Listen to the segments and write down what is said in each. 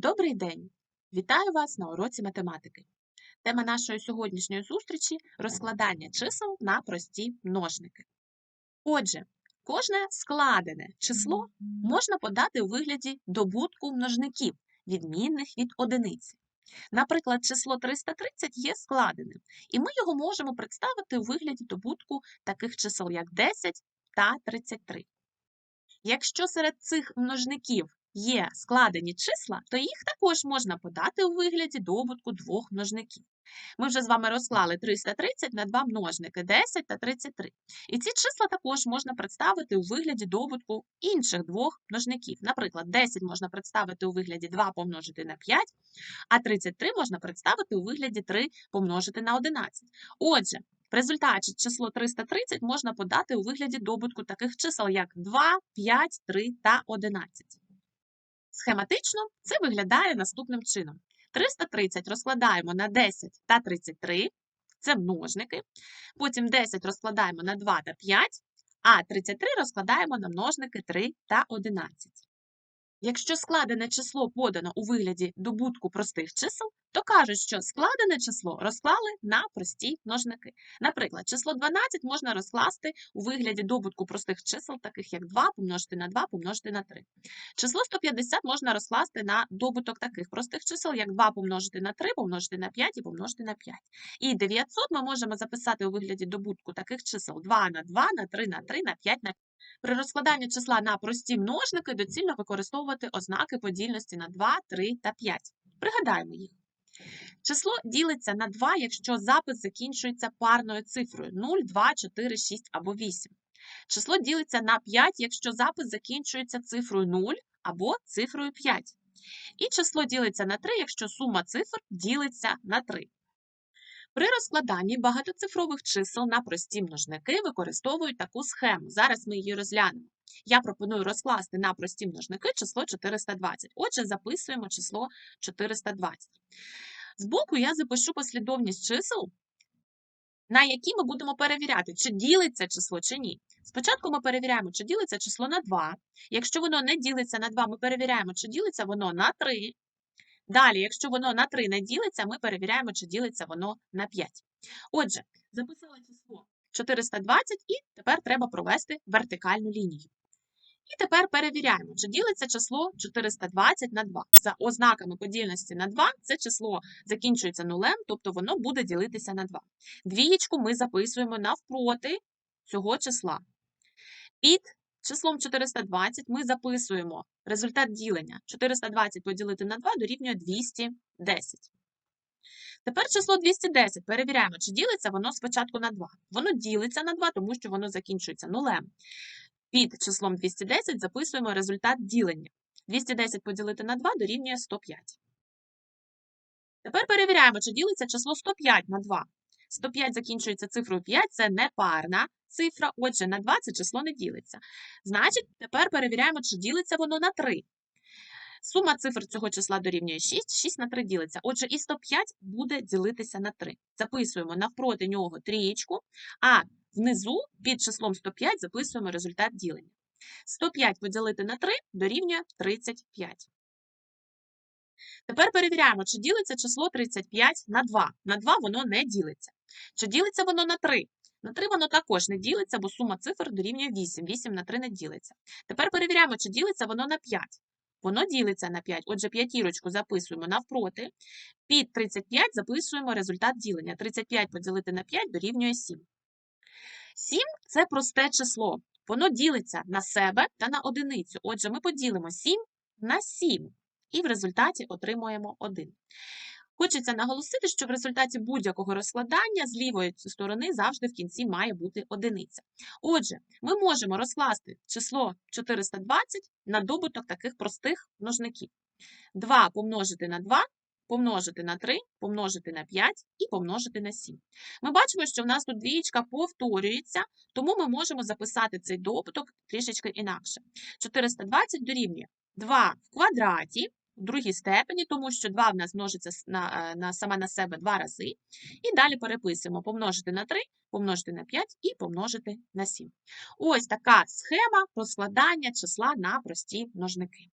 Добрий день! Вітаю вас на уроці математики. Тема нашої сьогоднішньої зустрічі розкладання чисел на прості множники. Отже, кожне складене число можна подати у вигляді добутку множників, відмінних від одиниці. Наприклад, число 330 є складеним, і ми його можемо представити у вигляді добутку таких чисел, як 10 та 33. Якщо серед цих множників є складені числа, то їх також можна подати у вигляді добутку двох множників. Ми вже з вами розклали 330 на два множники 10 та 33. І ці числа також можна представити у вигляді добутку інших двох множників. Наприклад, 10 можна представити у вигляді 2 помножити на 5, а 33 можна представити у вигляді 3 помножити на 11. Отже, в результаті число 330 можна подати у вигляді добутку таких чисел, як 2, 5, 3 та 11. Схематично це виглядає наступним чином. 330 розкладаємо на 10 та 33, це множники. Потім 10 розкладаємо на 2 та 5, а 33 розкладаємо на множники 3 та 11. Якщо складене число подано у вигляді добутку простих чисел, то кажуть, що складене число розклали на прості множники. Наприклад, число 12 можна розкласти у вигляді добутку простих чисел, таких як 2 помножити на 2 помножити на 3. Число 150 можна розкласти на добуток таких простих чисел, як 2 помножити на 3 помножити на 5 і помножити на 5. І 900 ми можемо записати у вигляді добутку таких чисел 2 на 2, на 3 на 3, на 5 на 5. При розкладанні числа на прості множники доцільно використовувати ознаки подільності на 2, 3 та 5. Пригадаємо їх. Число ділиться на 2, якщо запис закінчується парною цифрою 0, 2, 4, 6 або 8. Число ділиться на 5, якщо запис закінчується цифрою 0 або цифрою 5. І число ділиться на 3, якщо сума цифр ділиться на 3. При розкладанні багатоцифрових чисел на прості множники використовують таку схему. Зараз ми її розглянемо. Я пропоную розкласти на прості множники число 420. Отже, записуємо число 420. Збоку я запишу послідовність чисел, на які ми будемо перевіряти, чи ділиться число, чи ні. Спочатку ми перевіряємо, чи ділиться число на 2. Якщо воно не ділиться на 2, ми перевіряємо, чи ділиться воно на 3. Далі, якщо воно на 3 не ділиться, ми перевіряємо, чи ділиться воно на 5. Отже, записала число 420 і тепер треба провести вертикальну лінію. І тепер перевіряємо, чи ділиться число 420 на 2. За ознаками подільності на 2 це число закінчується нулем, тобто воно буде ділитися на 2. Двієчку ми записуємо навпроти цього числа. Під числом 420 ми записуємо результат ділення. 420 поділити на 2 дорівнює 210. Тепер число 210 перевіряємо, чи ділиться воно спочатку на 2. Воно ділиться на 2, тому що воно закінчується нулем. Під числом 210 записуємо результат ділення. 210 поділити на 2 дорівнює 105. Тепер перевіряємо, чи ділиться число 105 на 2. 105 закінчується цифрою 5, це непарна цифра, отже, на 2 це число не ділиться. Значить, тепер перевіряємо, чи ділиться воно на 3. Сума цифр цього числа дорівнює 6, 6 на 3 ділиться. Отже, і 105 буде ділитися на 3. Записуємо навпроти нього трієчку, а внизу під числом 105 записуємо результат ділення. 105 поділити на 3 дорівнює 35. Тепер перевіряємо, чи ділиться число 35 на 2. На 2 воно не ділиться. Чи ділиться воно на 3? На 3 воно також не ділиться, бо сума цифр дорівнює 8. 8 на 3 не ділиться. Тепер перевіряємо, чи ділиться воно на 5. Воно ділиться на 5. Отже, п'ятірочку записуємо навпроти. Під 35 записуємо результат ділення. 35 поділити на 5 дорівнює 7. 7 – це просте число. Воно ділиться на себе та на одиницю. Отже, ми поділимо 7 на 7 і в результаті отримуємо 1. Хочеться наголосити, що в результаті будь-якого розкладання з лівої сторони завжди в кінці має бути одиниця. Отже, ми можемо розкласти число 420 на добуток таких простих множників. 2 помножити на 2, помножити на 3, помножити на 5 і помножити на 7. Ми бачимо, що в нас тут двієчка повторюється, тому ми можемо записати цей добуток трішечки інакше. 420 дорівнює 2 в квадраті, в другій степені, тому що 2 в нас множиться на, на, саме на себе два рази. І далі переписуємо помножити на 3, помножити на 5 і помножити на 7. Ось така схема розкладання числа на прості множники.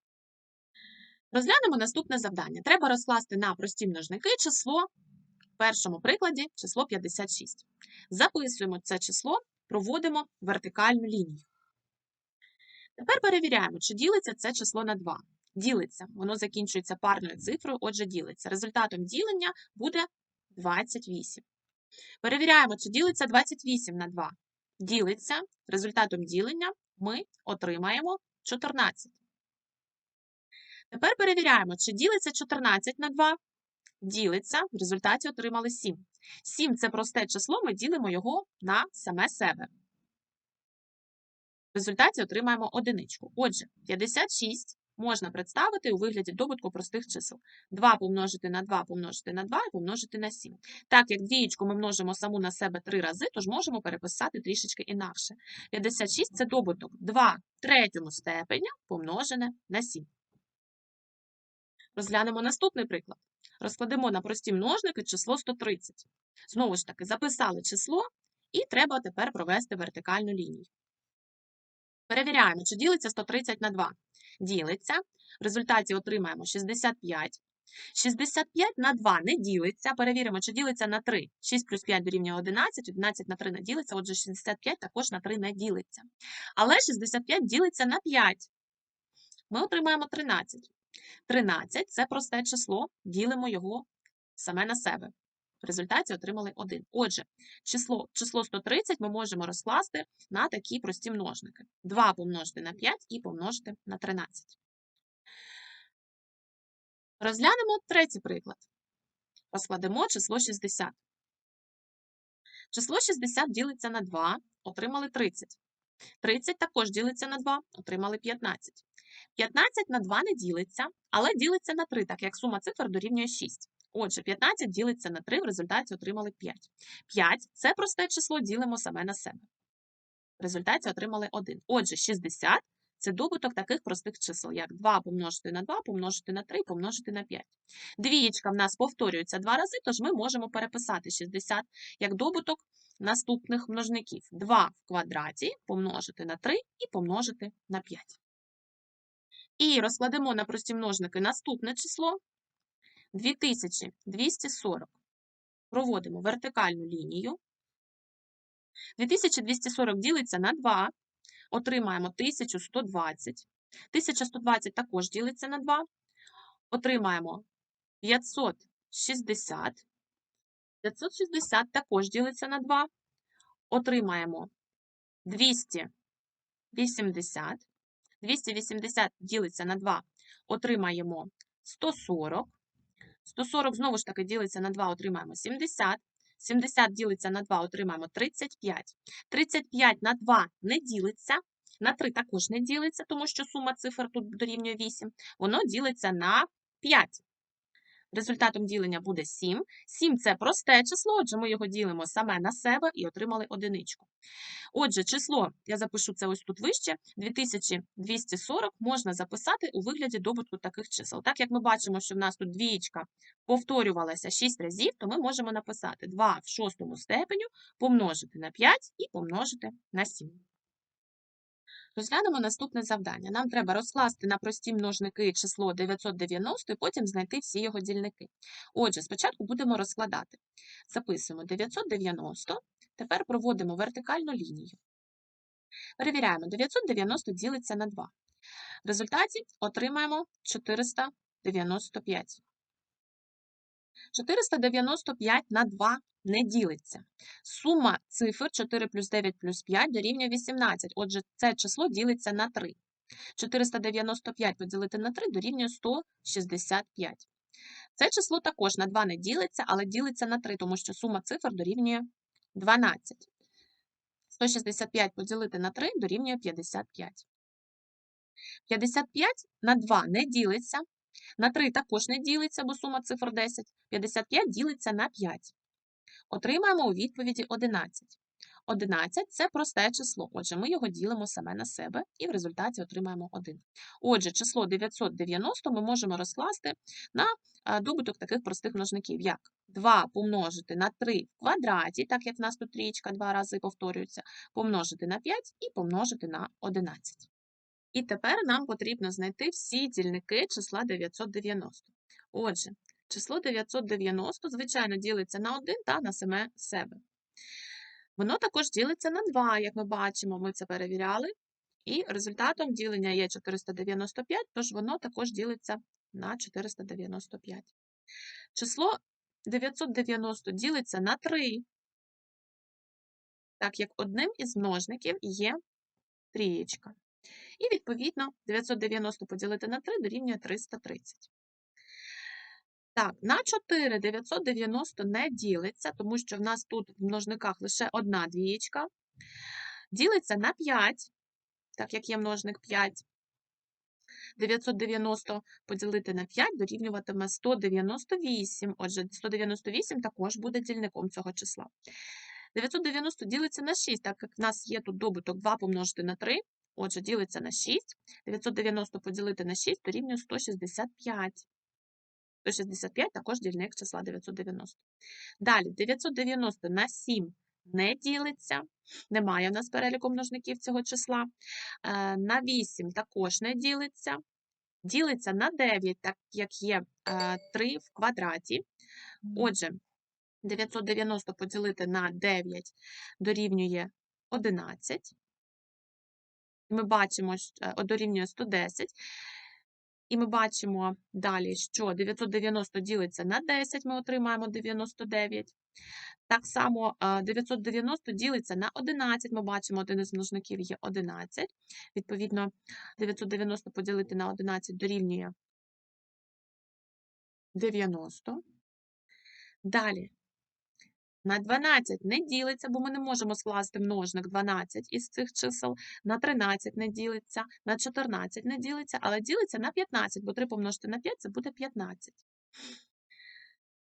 Розглянемо наступне завдання. Треба розкласти на прості множники число в першому прикладі число 56. Записуємо це число, проводимо вертикальну лінію. Тепер перевіряємо, чи ділиться це число на 2. Ділиться, воно закінчується парною цифрою, отже, ділиться. Результатом ділення буде 28. Перевіряємо, чи ділиться 28 на 2. Ділиться. Результатом ділення ми отримаємо 14. Тепер перевіряємо, чи ділиться 14 на 2. Ділиться, в результаті отримали 7. 7 це просте число, ми ділимо його на саме себе. В результаті отримаємо одиничку. Отже, 56 можна представити у вигляді добутку простих чисел. 2 помножити на 2 помножити на 2 і помножити на 7. Так як двієчку ми множимо саму на себе 3 рази, тож можемо переписати трішечки інакше. 56 – це добуток 2 в третьому степені помножене на 7. Розглянемо наступний приклад. Розкладемо на прості множники число 130. Знову ж таки, записали число, і треба тепер провести вертикальну лінію. Перевіряємо, чи ділиться 130 на 2. Ділиться. В результаті отримаємо 65. 65 на 2 не ділиться. Перевіримо, чи ділиться на 3. 6 плюс 5 дорівнює 11, 11 на 3 не ділиться, отже, 65 також на 3 не ділиться. Але 65 ділиться на 5. Ми отримаємо 13. 13 це просте число, ділимо його саме на себе. В результаті отримали 1. Отже, число число 130 ми можемо розкласти на такі прості множники. 2 помножити на 5 і помножити на 13. Розглянемо третій приклад. Розкладемо число 60. Число 60 ділиться на 2, отримали 30. 30 також ділиться на 2, отримали 15. 15 на 2 не ділиться, але ділиться на 3, так як сума цифр дорівнює 6. Отже, 15 ділиться на 3, в результаті отримали 5. 5 це просте число, ділимо саме на себе. В результаті отримали 1. Отже, 60 це добуток таких простих чисел, як 2 помножити на 2, помножити на 3, помножити на 5. Двієчка в нас повторюється два рази, тож ми можемо переписати 60 як добуток наступних множників. 2 в квадраті помножити на 3 і помножити на 5. І розкладемо на прості множники наступне число 2240. Проводимо вертикальну лінію. 2240 ділиться на 2, отримаємо 1120. 1120 також ділиться на 2, отримаємо 560. 560 також ділиться на 2, отримаємо 280. 280 ділиться на 2, отримаємо 140. 140 знову ж таки ділиться на 2, отримаємо 70. 70 ділиться на 2, отримаємо 35. 35 на 2 не ділиться, на 3 також не ділиться, тому що сума цифр тут дорівнює 8. Воно ділиться на 5. Результатом ділення буде 7. 7 це просте число, отже, ми його ділимо саме на себе і отримали одиничку. Отже, число, я запишу це ось тут вище, 2240 можна записати у вигляді добутку таких чисел. Так як ми бачимо, що в нас тут двієчка повторювалася 6 разів, то ми можемо написати 2 в шостому степеню помножити на 5 і помножити на 7. Розглянемо наступне завдання. Нам треба розкласти на прості множники число 990 і потім знайти всі його дільники. Отже, спочатку будемо розкладати. Записуємо 990, тепер проводимо вертикальну лінію. Перевіряємо, 990 ділиться на 2. В результаті отримаємо 495. 495 на 2 не ділиться. Сума цифр 4 плюс 9 плюс 5 дорівнює 18. Отже, це число ділиться на 3. 495 поділити на 3 дорівнює 165. Це число також на 2 не ділиться, але ділиться на 3, тому що сума цифр дорівнює 12. 165 поділити на 3 дорівнює 55. 55 на 2 не ділиться, на 3 також не ділиться, бо сума цифр 10. 55 ділиться на 5. Отримаємо у відповіді 11. 11 це просте число, отже, ми його ділимо саме на себе і в результаті отримаємо 1. Отже, число 990 ми можемо розкласти на добуток таких простих множників, як 2 помножити на 3 в квадраті, так як в нас тут трієчка два рази повторюється, помножити на 5 і помножити на 11. І тепер нам потрібно знайти всі дільники числа 990. Отже, число 990, звичайно, ділиться на 1 та на саме себе. Воно також ділиться на 2, як ми бачимо, ми це перевіряли. І результатом ділення є 495, тож воно також ділиться на 495. Число 990 ділиться на 3, так як одним із множників є трієчка. І, відповідно, 990 поділити на 3 дорівнює 330. Так, на 4 990 не ділиться, тому що в нас тут в множниках лише одна двієчка. Ділиться на 5, так як є множник 5. 990 поділити на 5 дорівнюватиме 198. Отже, 198 також буде дільником цього числа. 990 ділиться на 6, так як в нас є тут добуток 2 помножити на 3. Отже, ділиться на 6. 990 поділити на 6 дорівнює 165. 165 також дільник числа 990. Далі, 990 на 7 не ділиться. Немає в нас переліку множників цього числа. Е, На 8 також не ділиться. Ділиться на 9, так як є 3 в квадраті. Отже, 990 поділити на 9 дорівнює 11. Ми бачимо, що е, дорівнює 110. І ми бачимо далі, що 990 ділиться на 10, ми отримаємо 99. Так само е, 990 ділиться на 11, ми бачимо, один із множників є 11. Відповідно, 990 поділити на 11 дорівнює 90. Далі, на 12 не ділиться, бо ми не можемо скласти множник 12 із цих чисел. На 13 не ділиться, на 14 не ділиться, але ділиться на 15, бо 3 помножити на 5 це буде 15.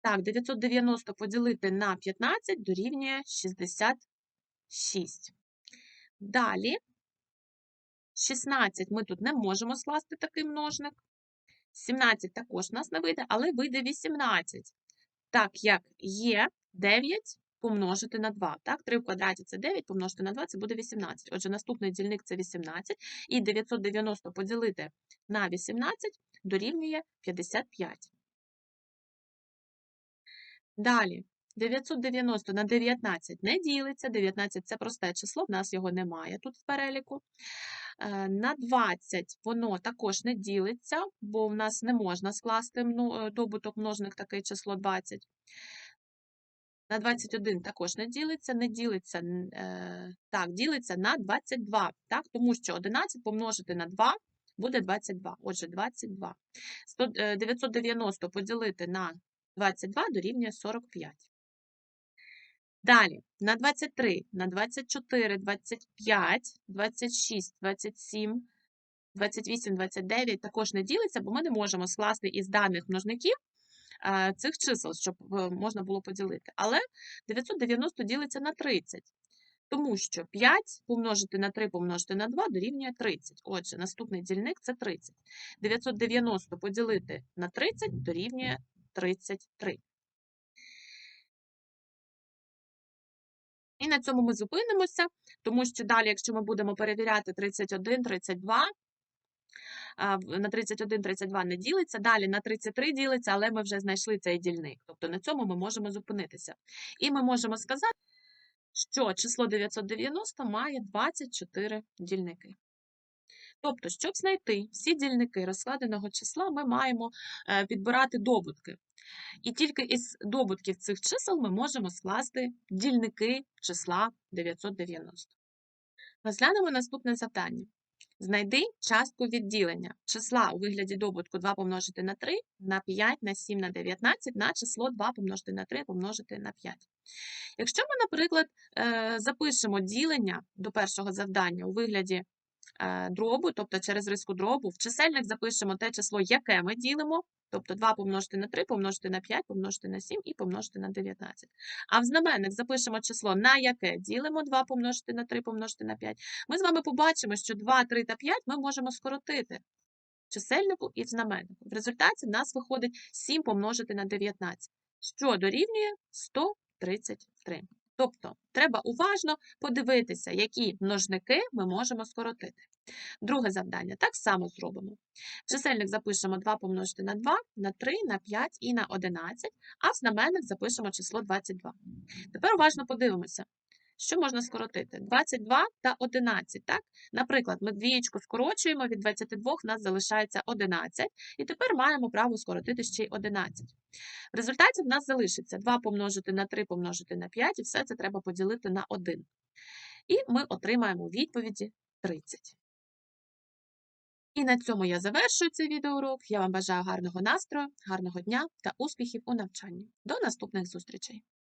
Так, 990 поділити на 15 дорівнює 66. Далі, 16 ми тут не можемо скласти такий множник. 17 також у нас не вийде, але вийде 18. Так як є 9 помножити на 2. Так, 3 в квадраті це 9, помножити на 2 це буде 18. Отже, наступний дільник це 18. І 990 поділити на 18 дорівнює 55. Далі, 990 на 19 не ділиться. 19 це просте число, в нас його немає тут в переліку. Е, На 20 воно також не ділиться, бо в нас не можна скласти добуток множник таке число 20. На 21 також не ділиться, не ділиться, е, так, ділиться на 22, так, тому що 11 помножити на 2 буде 22. Отже, 22. 100, е, 990 поділити на 22 дорівнює 45. Далі, на 23, на 24, 25, 26, 27, 28, 29 також не ділиться, бо ми не можемо скласти із даних множників цих чисел, щоб е, можна було поділити. Але 990 ділиться на 30, тому що 5 помножити на 3 помножити на 2 дорівнює 30. Отже, наступний дільник це 30. 990 поділити на 30 дорівнює 33. І на цьому ми зупинимося, тому що далі, якщо ми будемо перевіряти 31, 32, а, в- на 31, 32 не ділиться, далі на 33 ділиться, але ми вже знайшли цей дільник. Тобто на цьому ми можемо зупинитися. І ми можемо сказати, що число 990 має 24 дільники. Тобто, щоб знайти всі дільники розкладеного числа, ми маємо е, підбирати добутки. І тільки із добутків цих чисел ми можемо скласти дільники числа 990. Розглянемо наступне завдання. Знайди частку відділення числа у вигляді добутку 2 помножити на 3, на 5, на 7, на 19, на число 2 помножити на 3 помножити на 5. Якщо ми, наприклад, е, запишемо ділення до першого завдання у вигляді е, дробу, тобто через риску дробу, в чисельник запишемо те число, яке ми ділимо, тобто 2 помножити на 3, помножити на 5, помножити на 7 і помножити на 19. А в знаменник запишемо число, на яке ділимо 2 помножити на 3, помножити на 5. Ми з вами побачимо, що 2, 3 та 5 ми можемо скоротити чисельнику і в знаменнику. В результаті в нас виходить 7 помножити на 19, що дорівнює 133. Тобто треба уважно подивитися, які множники ми можемо скоротити. Друге завдання так само зробимо. Чисельник запишемо 2 помножити на 2, на 3, на 5 і на 11, а в знаменник запишемо число 22. Тепер уважно подивимося, що можна скоротити? 22 та 11, так? Наприклад, ми двієчку скорочуємо, від 22 в нас залишається 11, і тепер маємо право скоротити ще й 11. В результаті в нас залишиться 2 помножити на 3 помножити на 5, і все це треба поділити на 1. І ми отримаємо у відповіді 30. І на цьому я завершую цей відеоурок. Я вам бажаю гарного настрою, гарного дня та успіхів у навчанні. До наступних зустрічей!